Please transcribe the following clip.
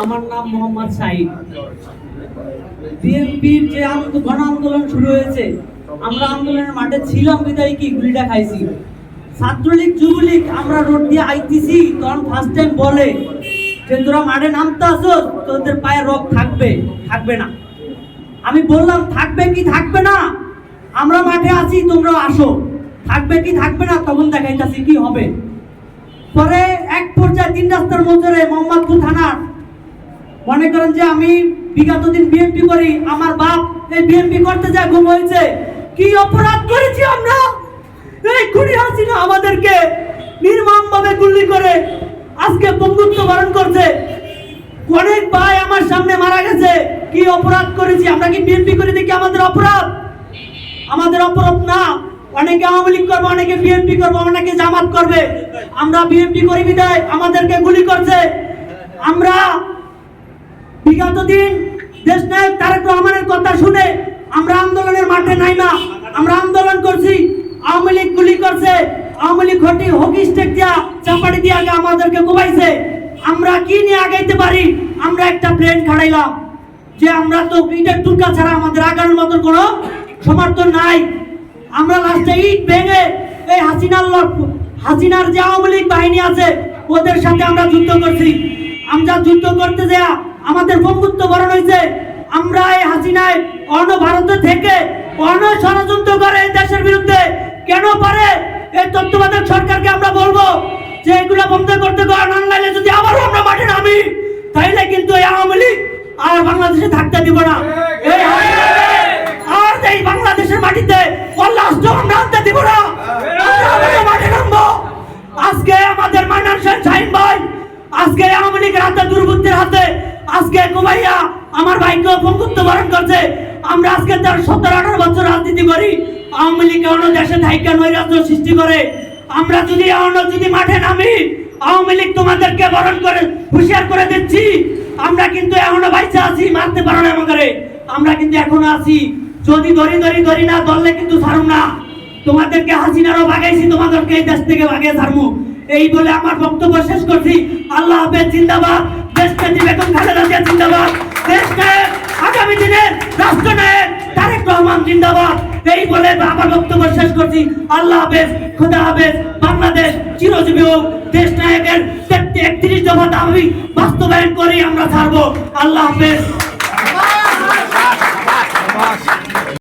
আমার নাম মোহাম্মদ শাহিদ বিএনপির যে গণ আন্দোলন শুরু হয়েছে, আমরা আন্দোলনের মাঠে ছিলাম, বিদায় কি গুলিটা খাইছি। ছাত্রলীগ, যুবলীগ, আমরা রোড দিয়ে আইতেছি, তখন ফার্স্ট টাইম বলে যে, তোরা মাঠে নামতে আসো, তোদের পায়ে রোগ থাকবে থাকবে না। আমি বললাম, থাকবে কি থাকবে না? আমরা মাঠে আছি তোমরা আসো। থাকবে কি থাকবে না, তখন দেখাইতেছি কি হবে। পরে এক পর্যায়ে তিন রাস্তার মধ্যে মোহাম্মদপুর থানার মনে করেন যে আমি বিগত দিন বিএনপি করি, আমার বাপ এই বিএনপি করতে যায়, ঘুম হয়েছে। কি অপরাধ করেছি আমরা? এই খুনি হাসিনা আমাদেরকে নির্মম ভাবে গুলি করে আজকে বন্ধুত্ব বরণ করছে। অনেক ভাই আমার সামনে মারা গেছে। কি অপরাধ করেছি? আমরা কি বিএনপি করে দেখি আমাদের অপরাধ? আমাদের অপরাধ না। অনেকে আওয়ামী লীগ করবে, অনেকে বিএনপি করবে, অনেকে জামাত করবে। আমরা বিএনপি করি বিদায় আমাদেরকে গুলি করছে। আমরা বিগত দিন দেশ নায়ক তারেক রহমানের কথা শুনে আমরা আন্দোলনের মাঠে নাই না। আমরা আন্দোলন করছি, আওয়ামী লীগ গুলি করছে, আওয়ামী লীগ হটি হকি স্টেক দিয়া চাপাড়ি দিয়ে আগে আমাদেরকে কোবাইছে আমরা কি নিয়ে আগাইতে পারি? আমরা একটা প্লেন খাড়াইলাম যে আমরা তো ইটের টুকা ছাড়া আমাদের আগানোর মতন কোনো সমর্থন নাই। আমরা লাস্টে ইট ভেঙে এই হাসিনার হাসিনার যে আওয়ামী লীগ বাহিনী আছে, ওদের সাথে আমরা যুদ্ধ করছি। আমরা যুদ্ধ করতে দেয়া আমাদের বন্ধুত্ব বরণ হয়েছে আমরা এই হাসিনায় অন্য ভারত থেকে অন্য ষড়যন্ত্র করে দেশের বিরুদ্ধে কেন পারে? এই তত্ত্বাবধায়ক সরকারকে আমরা বলব যে এগুলো বন্ধ করতে পারে না নাইলে যদি আবারও আমরা মাঠে নামি, তাইলে কিন্তু এই আওয়ামী লীগ আর বাংলাদেশে থাকতে দিব না। এই আর এই বাংলাদেশের মাটিতে অল্লাস্ট আমরা আনতে দিব না মাঠে নামবো। আজকে আমাদের মান্নান সেন শাহিন ভাই, আজকে আওয়ামী লীগের হাতে দুর্বৃত্তের হাতে আজকে কুমাইয়া আমার ভাইকে বন্ধুত্ব বরণ করছে। আমরা আজকে তার সতেরো, আঠারো বছর রাজনীতি করি। আওয়ামী লীগ অন্য দেশে থাইকা নৈরাজ্য সৃষ্টি করে। আমরা যদি অন্য যদি মাঠে নামি, আওয়ামী লীগ তোমাদেরকে বরণ করে, হুঁশিয়ার করে দিচ্ছি। আমরা কিন্তু এখনও বাইচা আছি, মারতে পারো না আমাকে আমরা কিন্তু এখনও আছি। যদি ধরি ধরি ধরি না, ধরলে কিন্তু ছাড়ুম না। তোমাদেরকে হাসিনারও ভাগাইছি তোমাদেরকে এই দেশ থেকে ভাগিয়ে ছাড়মু। এই বলে আমার বক্তব্য শেষ করছি। আল্লাহ হাফেজ, জিন্দাবাদ। দেশনেত্রী বেগম খালেদা জিয়া জিন্দাবাদ। দেশ আগামী দিনের রাষ্ট্রনায়ক তারেক রহমান জিন্দাবাদ। এই বলে আমার বক্তব্য শেষ করছি। আল্লাহ হাফেজ, খোদা হাফেজ, বাংলাদেশ চিরজীবী হোক। দেশ নায়কের একত্রিশ দফা দাবি বাস্তবায়ন করেই আমরা ছাড়বো। আল্লাহ হাফেজ।